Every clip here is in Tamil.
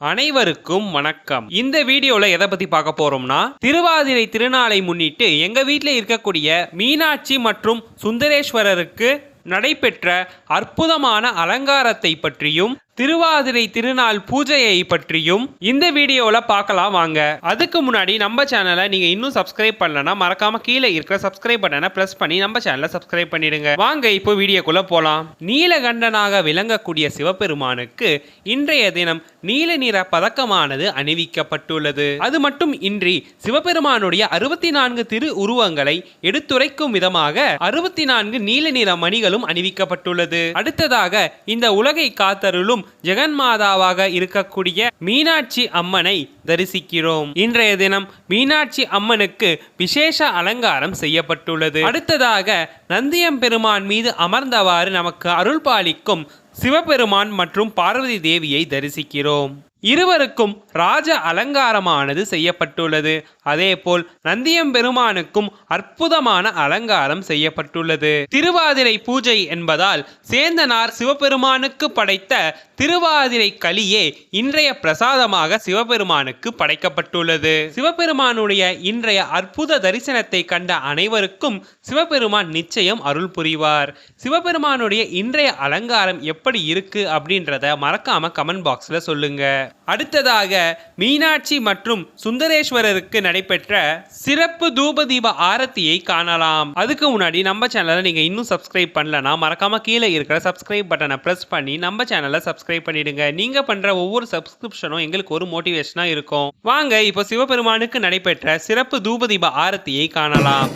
அனைவருக்கும் வணக்கம். இந்த வீடியோல எதை பத்தி பார்க்க போறோம்னா திருவாதிரை திருநாளை முன்னிட்டு எங்க வீட்டில் இருக்கக்கூடிய மீனாட்சி மற்றும் சுந்தரேஸ்வரருக்கு நடைபெற்ற அற்புதமான அலங்காரத்தை பற்றியும் திருவாதிரை திருநாள் பூஜையை பற்றியும் இந்த வீடியோவில் பார்க்கலாம் வாங்க. அதுக்கு முன்னாடி நம்ம சேனலை நீங்கள் இன்னும் சப்ஸ்கிரைப் பண்ணலனா மறக்காம கீழே இருக்கிற சப்ஸ்கிரைப் பட்டனை ப்ரெஸ் பண்ணி நம்ம சேனலை சப்ஸ்கிரைப் பண்ணிடுங்க. வாங்க இப்போ வீடியோக்குள்ளே போகலாம் நீலகண்டனாக விளங்கக்கூடிய சிவபெருமானுக்கு இன்றைய தினம் நீல நிற பதக்கமானது அணிவிக்கப்பட்டுள்ளது. அது மட்டும் இன்றி சிவபெருமானுடைய அறுபத்தி நான்கு திரு உருவங்களை எடுத்துரைக்கும் விதமாக அறுபத்தி நான்கு நீல நிற மணிகளும் அணிவிக்கப்பட்டுள்ளது. அடுத்ததாக இந்த உலகை காத்தருளும் ஜெகன்மாதாவாக இருக்கக்கூடிய மீனாட்சி அம்மனை தரிசிக்கிறோம். இன்றைய தினம் மீனாட்சி அம்மனுக்கு விசேஷ அலங்காரம் செய்யப்பட்டுள்ளது. அடுத்ததாக நந்தியம்பெருமான் மீது அமர்ந்தவாறு நமக்கு அருள் பாலிக்கும் சிவபெருமான் மற்றும் பார்வதி தேவியை தரிசிக்கிறோம். இருவருக்கும் ராஜ அலங்காரமானது செய்யப்பட்டுள்ளது. அதேபோல் நந்தியம் பெருமானுக்கும் அற்புதமான அலங்காரம் செய்யப்பட்டுள்ளது. திருவாதிரை பூஜை என்பதால் சேந்தனார் சிவபெருமானுக்கு படைத்த திருவாதிரை களியே இன்றைய பிரசாதமாக சிவபெருமானுக்கு படைக்கப்பட்டுள்ளது. சிவபெருமானுடைய இன்றைய அற்புத தரிசனத்தை கண்ட அனைவருக்கும் சிவபெருமான் நிச்சயம் அருள் புரிவார். சிவபெருமானுடைய இன்றைய அலங்காரம் எப்படி இருக்கு அப்படின்றத மறக்காம கமெண்ட் பாக்ஸ்ல சொல்லுங்க. அடுத்ததாக மீனாட்சி மற்றும் சுந்தரேஸ்வரருக்கு நடைபெற்ற சிறப்பு தூப தீப ஆரத்தியை காணலாம். அதுக்கு முன்னாடி நம்ம சேனலை நீங்க இன்னும் சப்ஸ்கிரைப் பண்ணலனா மறக்காம கீழே இருக்கிற சப்ஸ்கிரைப் பட்டனை பிரஸ் பண்ணி நம்ம சேனலை சப்ஸ்கிரைப் பண்ணிடுங்க. நீங்க பண்ற ஒவ்வொரு சப்ஸ்கிரிப்ஷனும் எங்களுக்கு ஒரு மோட்டிவேஷனா இருக்கும். வாங்க இப்போ சிவபெருமானுக்கு நடைபெற்ற சிறப்பு தூபதீப ஆரத்தியை காணலாம்.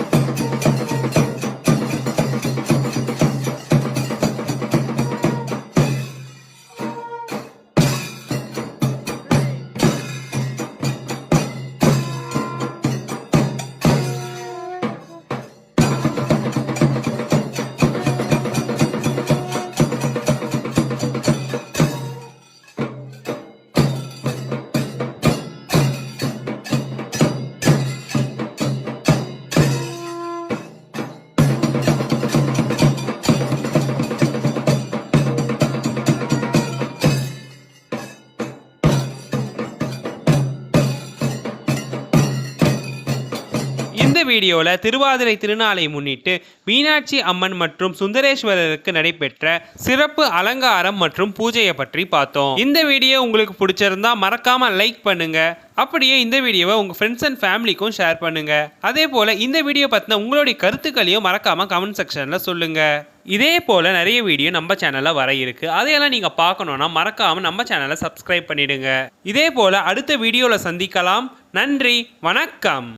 வீடியோவில் திருவாதிரை திருநாளை முன்னிட்டு மீனாட்சி அம்மன் மற்றும் சுந்தரேஸ்வரருக்கு நடைபெற்ற சிறப்பு அலங்காரம் மற்றும் பூஜையை பற்றி பார்த்தோம். இந்த வீடியோ உங்களுக்கு பிடிச்சிருந்தா மறக்காம லைக் பண்ணுங்க. அப்படியே இந்த வீடியோவை உங்கள் ஃப்ரெண்ட்ஸ் அண்ட் ஃபேமிலிக்கும் ஷேர் பண்ணுங்க. அதே போல இந்த வீடியோ பற்றின உங்களுடைய கருத்துக்களையும் மறக்காம கமெண்ட் செக்ஷனில் சொல்லுங்க. இதே போல நிறைய வீடியோ நம்ம சேனலில் வர இருக்கு. அதையெல்லாம் நீங்கள் பார்க்கணும்னா மறக்காம நம்ம சேனலை சப்ஸ்கிரைப் பண்ணிடுங்க. இதே போல அடுத்த வீடியோவில் சந்திக்கலாம். நன்றி. வணக்கம்.